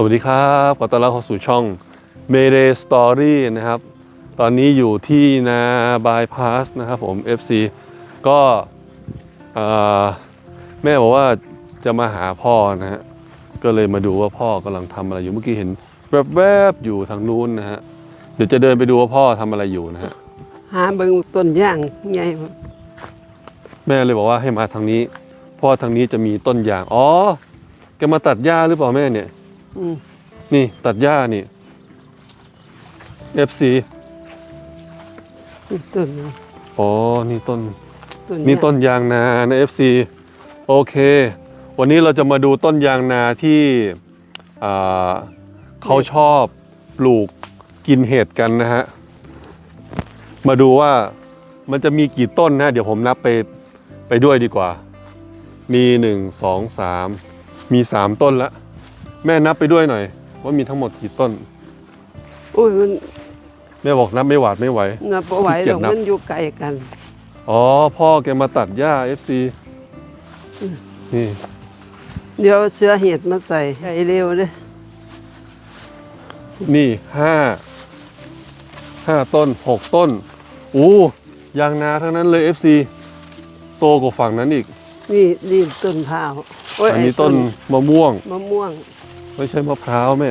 สวัสดีครับขอต้อนรับเข้าสู่ช่อง Mayday Story นะครับ ตอนนี้อยู่ที่นาบายพาสนะครับผม FC ก็เอ่อแม่บอกว่าจะมาหาพ่อนะฮะ ก็เลยมาดูว่าพ่อกำลังทำอะไรอยู่ เมื่อกี้เห็นแวบๆอยู่ทางนู้นนะฮะ เดี๋ยวจะเดินไปดูว่าพ่อทำอะไรอยู่นะฮะ หาเบิ่งต้นย่างใหญ่บ่แม่เลยบอกว่าให้มาทางนี้ เพราะว่าทางนี้จะมีต้นยาง อ๋อ แกมาตัดหญ้าหรือเปล่าแม่เนี่ยอืม นี่ตัดหญ้านี่ FC ต้นอ๋อ นี่ต้น ต้นนี่ย่างต้นยางนานะ FC โอเค วันนี้เราจะมาดูต้นยางนาที่อ่าเขาชอบปลูกกินเห็ดกันนะฮะ มาดูว่ามันจะมีกี่ต้นนะ เดี๋ยวผมนับไปไปด้วยดีกว่า มีหนึ่งสองสามมีสามต้นละ แม่นับไปด้วยหน่อย ว่ามีทั้งหมดกี่ต้นโอ้ยมันแม่บอกนับไม่หวาดไม่ไหว นับบ่ไหวขี้เกีดยอจกนับ มันอยู่ไกลกัน อ๋อ พ่อแกมาตัดหญ้า FC นี่เดี๋ยวเชื้อเห็ดมาใส่ให้เร็วเด้อนี่ห้าห้าต้นหกต้นอู้ยางนาทั้งนั้นเลย FC โตกว่าฝั่งนั้นอีก นี่นี่ต้นพร้าวโอ้ยอันนี้ไต้นมะม่วง มะม่วง ไม่ใช่มะพร้าวแม่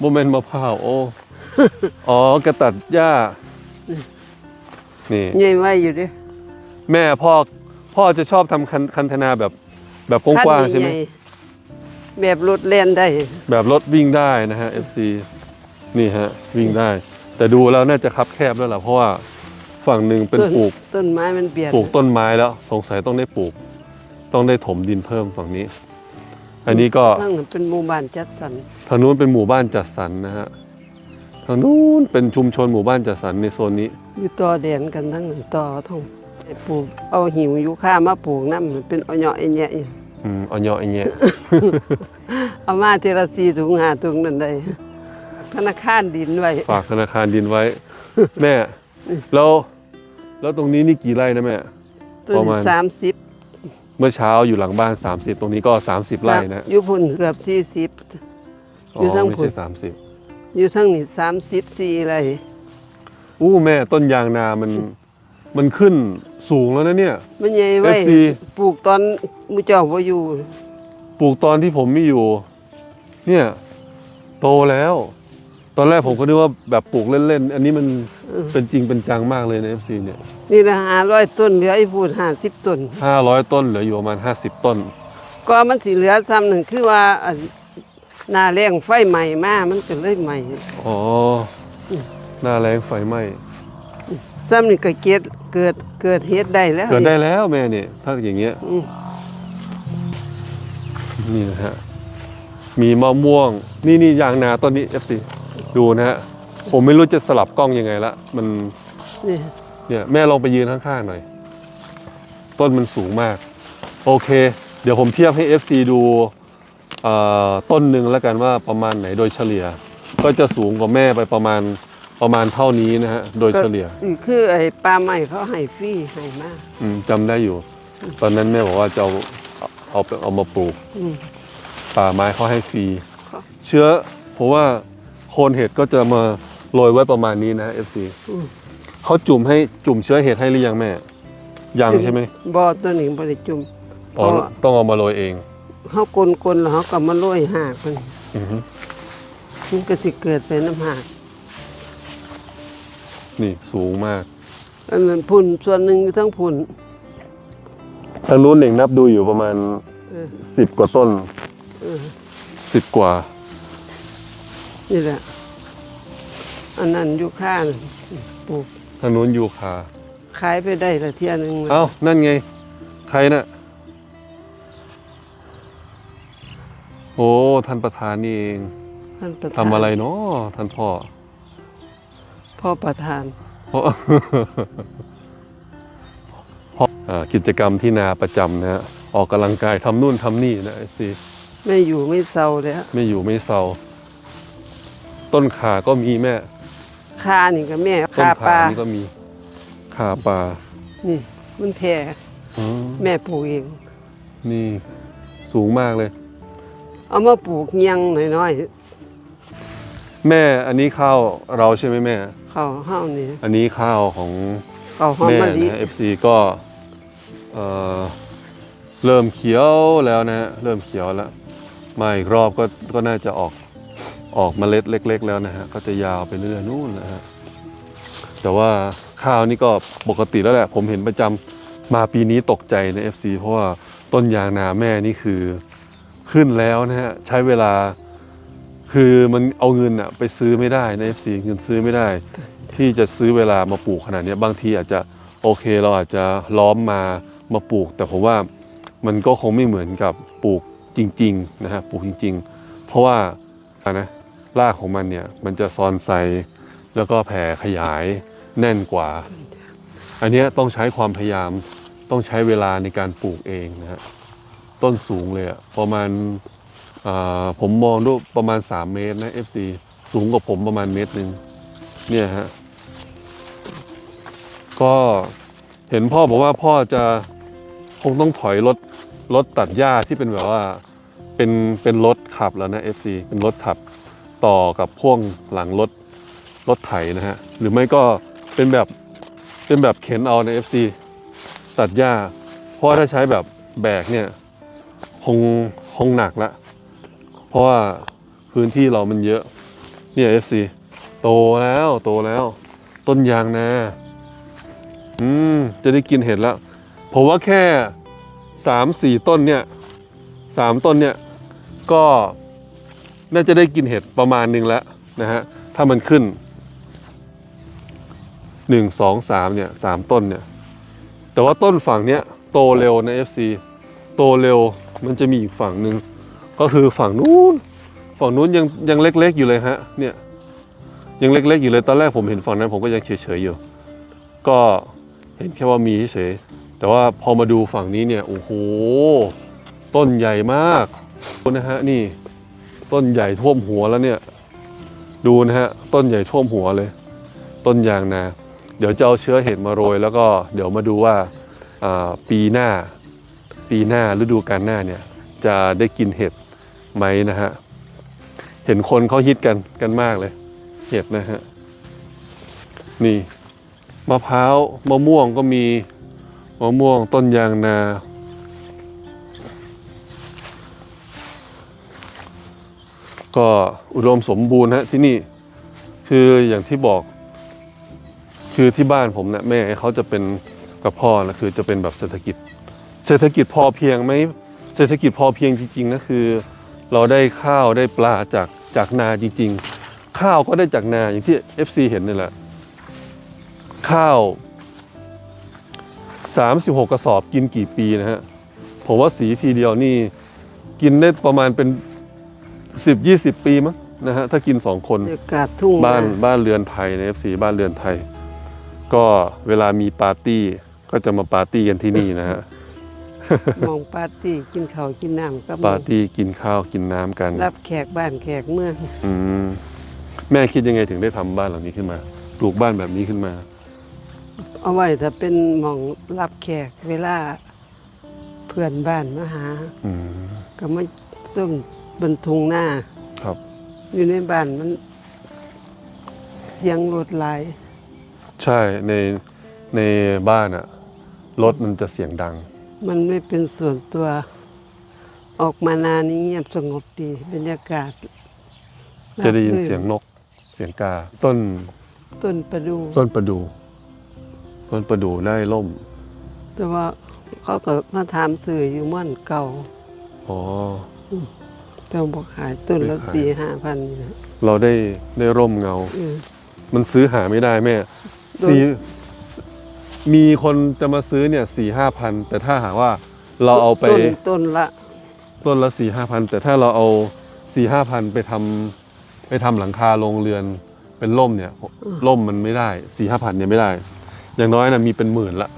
โมเมนต์มะพร้าวโอ้อ๋อกระตัดหญ้า นี่ใหญ่ไว้อยู่เด้อแม่พ่อพ่อจะชอบทำคันคันธนาแบบแบบกว้างๆใช่ไหมคันญ่ๆแบบรถแล่นได้ แบบรถวิ่งได้นะฮะ FC นี่ฮะ วิ่งได้ แต่ดูแล้วน่าจะคับแคบแล้วล่ะเพราะว่าฝั่งหนึ่งเป็นต้นปลูก ต้นไม้มันเบียดปลูกต้นไม้แล้ว สงสัยต้องได้ปลูก ต้องได้ถมดินเพิ่มฝั่งนี้ อันนี้ก็ทั้งนั้นเป็นหมู่บ้านจัดสรรทางนู้นเป็นหมู่บ้านจัดสรรนะฮะทางนู้นเป็นชุมชนหมู่บ้านจัดสรรในโซนนี้ อยู่ต่อแดนกันทั้งนั้นต่อท่องไอ้ปลูกเอาหิวอยู่ข้ามาปลูกน้ำมันเป็นเอาเหยาะไอ้แยะอยู่อืมเอาเนาะไอ้เงี้ยเอามาเทละสีถุงหาถุงนั่นได้ธนาคารดินไว้ฝากธนาคารดินไว้ แม่ แล้ว แล้วตรงนี้นี่กี่ไร่นะแม่ ตัวประมาณ สามสิบ เมื่อเช้าอยู่หลังบ้าน 30 ตรงนี้ก็ 30 ไร่นะอยู่พุ่นเกือบสี่สิบ อ๋อยู่อทั้ง ไม่พุ่ใช่น30อยู่ทั้งนี้สามสิบสี่ไรอู้แม่ต้นยางนามันมันขึ้นสูงแล้วนะเนี่ย มันใหญ่ไว้ FC ปลูกตอนมือเจ้าบ่อยู่ ปลูกตอนที่ผมไม่อยู่ เนี่ย โตแล้ว ตอนแรกผมก็นึกว่าแบบปลูกเล่นๆ อันนี้มัน เป็นจริงเป็นจังมากเลยใน FC เนี่ยนี่ละหาร้อยต้นเหลือไอ้พูดห้าสิบต้น500ต้นเหลืออยู่ประมาณ50ต้น ก็มันสิเหลือซ้ำหนึ่งคือว่าอันหน้าแรงไฟใหม่มามันก็เลยใหม่อ๋อ หน้าแรงไฟไหม้ซ้ำนี่ก็เกิดเกิดเกิดเฮ็ดได้แล้วเกิดได้แล้วแม่เนี่ยถ้าอย่างเงี้ย อืมนี่นะฮะ มีมะม่วง นี่นี่ยางนาต้นนี้ FC ดูนะฮะ ผมไม่รู้จะสลับกล้องยังไงละมันนี่เนี่ยแม่ลองไปยืนข้างๆหน่อย ต้นมันสูงมาก โอเค เดี๋ยวผมเทียบให้ FC ดูเอ่อต้นหนึ่งแล้วกันว่าประมาณไหนโดยเฉลี่ย ก็จะสูงกว่าแม่ไปประมาณประมาณเท่านี้นะฮะโดยเฉลี่ยนี่คือไอ้ปลาใหม่เขาให้ฟรีให้มาอืมจำได้อยู่ ตอนนั้นแม่บอกว่าจะเอาเอาไปเอามาปลูกอืมป่าไม้เขาให้ฟรีครับเชื้อเพราะว่าโคนเห็ดก็จะมา โรยไว้ประมาณนี้นะ FC อืมเขาจุ่มให้จุ่มเชื้อเห็ดให้หรือยังแม่ ยังใช่ไหมบ่ตัวนี้บ่ได้จุ่มอ๋อเพราะต้องเอามาโรยเองเฮากลๆแล้วเฮาก็มาโรยหากมันอือฮึมันก็สิเกิดเป็นน้ำหากนี่สูงมาก อันนั้นพุ่นส่วนหนึ่งอยู่ทั้งพุ่นทางนู้นเองนับดูอยู่ประมาณเออสิบกว่าต้นเออสิบกว่า นี่แหละ อันนั้นอยู่ข้างปลูกทางนู้นยูคา ขายไปได้ละเที่ยหนึงเอ้า นั่นไง ใครน่ะ โอ้ ท่านประธานนี่เองท่านประธานทำอะไรเนาะท่านพ่อพ่อประธานเพราะเพราะอ่ากิจกรรมที่นาประจำนะฮะ ออกกำลังกายทำนู่นทำนี่นะไอซี ไม่อยู่ไม่เศร้าเลยฮะไม่อยู่ไม่เศร้า ต้นขาก็มีแม่ คานี่ก็แม่ต้นคาปขาลา นี่ก็มีขาปลานี่ มันแพร่อืมแม่ปลูกเอง นี่สูงมากเลย เอามาปลูกเงียงหน่อยแม่อันนี้ข้าวเราใช่ไหมแม่ๆข้าวเฮานี่อันนี้ข้าวของข้าวหอมแม่มะลินะ FC ก็เอ่อเริ่มเขียวแล้วนะฮะเริ่มเขียวแล้วมาอีกรอบก็ก็น่าจะออก ออกมเมล็ดเล็ก ๆ แล้วนะฮะก็จะยาวไปเรื่อยนู่นนะฮะแต่ว่าข้าวนี่ก็ปกติแล้วแหละ ผมเห็นประจำมาปีนี้ตกใจใน FC เพราะว่าต้นยางนาแม่นี่คือขึ้นแล้วนะฮะใช้เวลาคือมันเอาเงินอะไปซื้อไม่ได้ใน FC เงินซื้อไม่ได้ ที่จะซื้อเวลามาปลูกขนาดนี้บางทีอาจจะโอเคเราอาจจะล้อมมามาปลูก แต่ผมว่ามันก็คงไม่เหมือนกับปลูกจริงๆนะฮะปลูกจริง ๆ เพราะว่านะ รากของมันเนี่ยมันจะซอนไซแล้วก็แผ่ขยายแน่นกว่า อันนี้ต้องใช้ความพยายามต้องใช้เวลาในการปลูกเองนะฮะต้นสูงเลยอะประมาณผมมองดูประมาณ 3 เมตรนะ FC สูงกว่าผมประมาณเมตรหนึ่งเนี่ยฮะก็เห็นพ่อบอกว่าพ่อจะคงต้องถอยรถรถตัดหญ้าที่เป็นแบบว่าเป็นเป็นรถขับแล้วนะ FC เป็นรถขับ ต่อกับพ่วงหลังรถรถไถนะฮะหรือไม่ก็เป็นแบบเป็นแบบเข็นเอาใน FC ตัดหญ้า เพราะถ้าใช้แบบแบกเนี่ยคงคงหนักละ เพราะว่าพื้นที่เรามันเยอะ เนี่ย FC โตแล้วโตแล้ว ต้นยางนาอืมจะได้กินเห็ดแล้ว ผมว่าแค่สามสี่ต้นเนี่ยสามต้นเนี่ยก็ น่าจะได้กินเห็ดประมาณหนึ่งแล้วนะฮะถ้ามันขึ้นหนึ่งสองสามเนี่ยสามต้นเนี่ยแต่ว่าต้นฝั่งเนี้ยโตเร็วนะ FC โตเร็วมันจะมีอีกฝั่งหนึ่งก็คือฝั่งนู้นฝั่งนู้นยังยังเล็กๆอยู่เลยฮะเนี่ยยังเล็กๆอยู่เลยตอนแรกผมเห็นฝั่งนั้นผมก็ยังเฉยๆอยู่ ก็เห็นแค่ว่ามีเฉยแต่ว่าพอมาดูฝั่งนี้เนี่ยโอ้โหต้นใหญ่มากนะฮะนี่ ต้นใหญ่ท่วมหัวแล้วเนี่ย ดูนะฮะต้นใหญ่ท่วมหัวเลย ต้นยางนา เดี๋ยวจะเอาเชื้อเห็ดมาโรย แล้วก็เดี๋ยวมาดูว่าปีหน้า ปีหน้าฤดูกาลหน้าเนี่ย จะได้กินเห็ดไหมนะฮะเห็นคนเขาฮิตกันกันมากเลย เห็ดนะฮะนี่มะพร้าวมะม่วงก็มีมะม่วงต้นยางนา ก็อุดมสมบูรณ์ฮะที่นี่คืออย่างที่บอก คือที่บ้านผมเนี่ยแม่เขาจะเป็นกับพ่อนะคือจะเป็นแบบเศรษฐกิจ เศรษฐกิจพอเพียงไหมเศรษฐกิจพอเพียงจริงๆนะคือ เราได้ข้าวได้ปลาจากจากนาจริง ๆ ข้าวก็ได้จากนาอย่างที่ FC เห็นนี่แหละ ข้าว 36 กระสอบกินกี่ปีนะฮะผมว่าสีทีเดียวนี่กินได้ประมาณเป็น 10-20ปีมั้งนะฮะถ้ากิน2คนบรรยากาศทุ่งบ้านนาบ้านเรือนไทยใน FC บ้านเรือนไทย ก็เวลามีปาร์ตี้ก็จะมาปาร์ตี้กันที่นี่นะฮะมองปาร์ตี้กินข้าวกินน้ำก็มปาองร์ตี้กินข้าวกินน้ำกัน รับแขกบ้านแขกเมืองอืมแม่คิดยังไงถึงได้ทำบ้านหลังนี้ขึ้นมา ปลูกบ้านแบบนี้ขึ้นมา เอาไว้ถ้าเป็นหมองรับแขกเวลาเพื่อนบ้านมาหาอืมก็มาส้ม บนทุงหน้าครับ อยู่ในบ้านมันเสียงรถหลายใช่ในในบ้านอะรถมันจะเสียงดัง มันไม่เป็นส่วนตัว ออกมานานนี้เงียบสงบดีบรรยากาศจะได้ยินราบรื่เสียงนกเสียงกา ต้นต้นประดูต้นประดู่ต้นประดู่ได้ล่มแต่ว่าเขาก็มาถามสื่ออยู่ม่อนเก่า อ๋อ แต่บอกขายต้นละไม่ขายสี่ห้าพันนี่นะเราได้ได้ร่มเงาเออมันซื้อหาไม่ได้แม่โดยสี่มีคนจะมาซื้อเนี่ยสี่ห้าพันแต่ถ้าหากว่าเราเอาไปต้นต้นละต้นละสี่ห้าพันแต่ถ้าเราเอาสี่ห้าพันไปทำไปทำหลังคาโรงเรือนเป็นร่มเนี่ยร่มมันไม่ได้สี่ห้าพันเนี่ยไม่ได้ อย่างน้อยนะมีเป็นหมื่นละ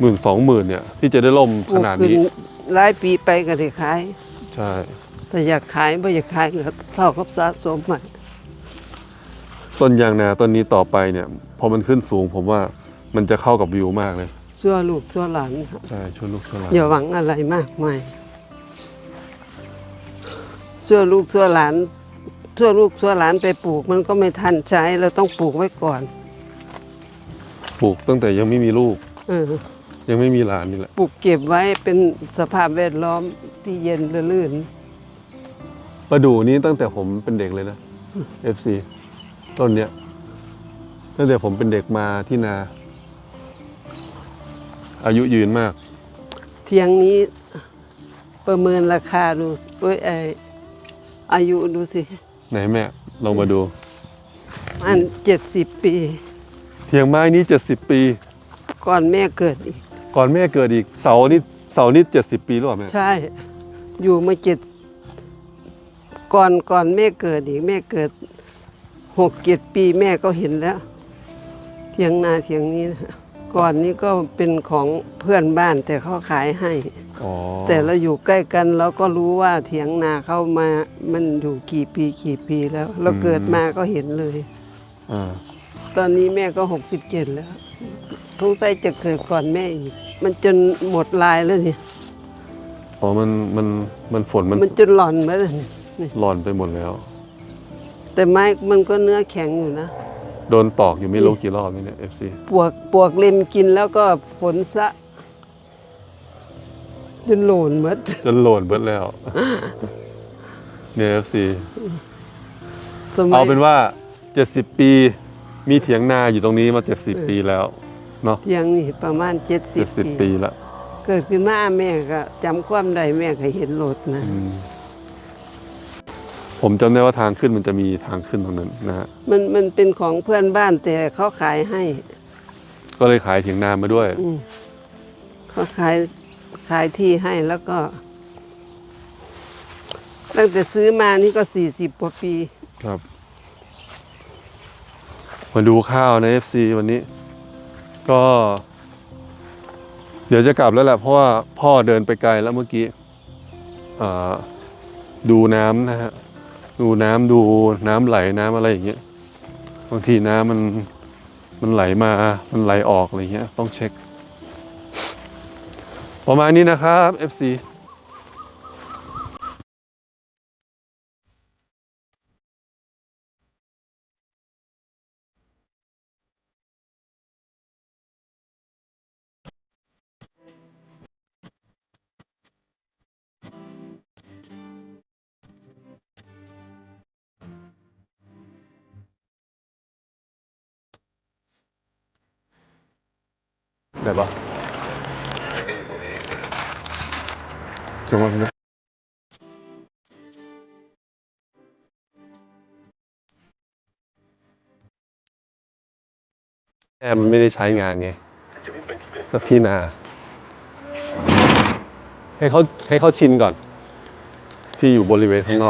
หมื่นสองหมื่นเนี่ย ที่จะได้ร่มขนาดนี้ปลูกขึ้หลายปีไปก็ได้ขายใช่ แต่อยากขายไม่อยากขายก็เท่ากับสะสมใหม่ต้นยางนาต้นนี้ต่อไปเนี่ย พอมันขึ้นสูงผมว่ามันจะเข้ากับวิวมากเลยชั่วลูกชั่วหลานครับใช่ชวนลูกชวนหลานอย่าหวังอะไรมากมายชั่วลูกชั่วหลานชั่วลูกชั่วหลานไปปลูกมันก็ไม่ทันใช้เราต้องปลูกไว้ก่อนปลูกตั้งแต่ยังไม่มีลูก เออยังไม่มีหลานนี่แหละ ปลูกเก็บไว้เป็นสภาพแวดล้อมที่เย็นและลื่น ประดู่นี้ตั้งแต่ผมเป็นเด็กเลยนะ FC ต้นเนี้ยตั้งแต่ผมเป็นเด็กมาที่นา อายุยืนมาก เทียงนี้ประเมินราคาดูเอ้ยไออายุดูสิ ไหนแม่ลองมาดูมันเจ็ดสิบปี เพียงไม้นี้ 70 ปี ก่อนแม่เกิดอีก ก่อนแม่เกิดอีกเสานี่เสานี่70 ปีหรือเปล่าแม่ใช่ อยู่มาเจ็ด ก่อนก่อนแม่เกิดอีกแม่เกิดหกเจ็ดปีแม่ก็เห็นแล้ว เทียงนาเทียงนี้นะก่อนนี้ก็เป็นของเพื่อนบ้านแต่เขาขายให้ อ๋อแต่เราอยู่ใกล้กันเราก็รู้ว่าเถียงนาเข้ามามันอยู่กี่ปีกี่ปีแล้ว เราเกิดมาก็เห็นเลย อ่าตอนนี้แม่ก็หกสิบเจ็ดแล้วทุกใจจะเกิดก่อนแม่อีกมันจนหมดลายแล้วสิอ๋อมันมันมันฝนมันมันจนหล่อนไปเลย นี่หลอนไปหมดแล้ว แต่ไม้มันก็เนื้อแข็งอยู่นะ โดนตอกอยู่ไม่รู้กี่รอบนี่เนี่ย FC ปวกปวกเล็มกินแล้วก็ผลซะจนโหลนหมด จนโหลนเบิดแล้ว เนี่ย FC สมัเอายเป็นว่า 70 ปี มีเถียงนาอยู่ตรงนี้มา 70 ปีแล้วเนาะเทียงนี่ประมาณเจ็ดสิบปี70ปีละเกิดขึ้นมาแม่ก็จำความได้แม่ก็เห็นโหลดนะ อืม ผมจำได้ว่าทางขึ้นมันจะมีทางขึ้นตรงนั้นนะฮะมันมันเป็นของเพื่อนบ้านแต่เขาขายให้ ก็เลยขายเถียงนามาด้วย อืมเขาขายขายที่ให้แล้วก็ ตั้งแต่ซื้อมานี่ก็สี่สิบกว่าปี ครับ มาดูข้าวใน FC วันนี้ ก็ เดี๋ยวจะกลับแล้วแหละเพราะว่าพ่อเดินไปไกลแล้วเมื่อกี้อ่าดูน้ำนะฮะ ดูน้ำดูน้ำไหลน้ำอะไรอย่างเงี้ยบางทีน้ำมันมันไหลมา มันไหลออกอะไรเงี้ย ต้องเช็ค ประมาณนี้นะครับ FC ได้ปะจงมานะแอมนไม่ได้ใช้งานไงก็ที่นา ให้เขาให้เขาชินก่อน ที่อยู่บริเวณข้างนอก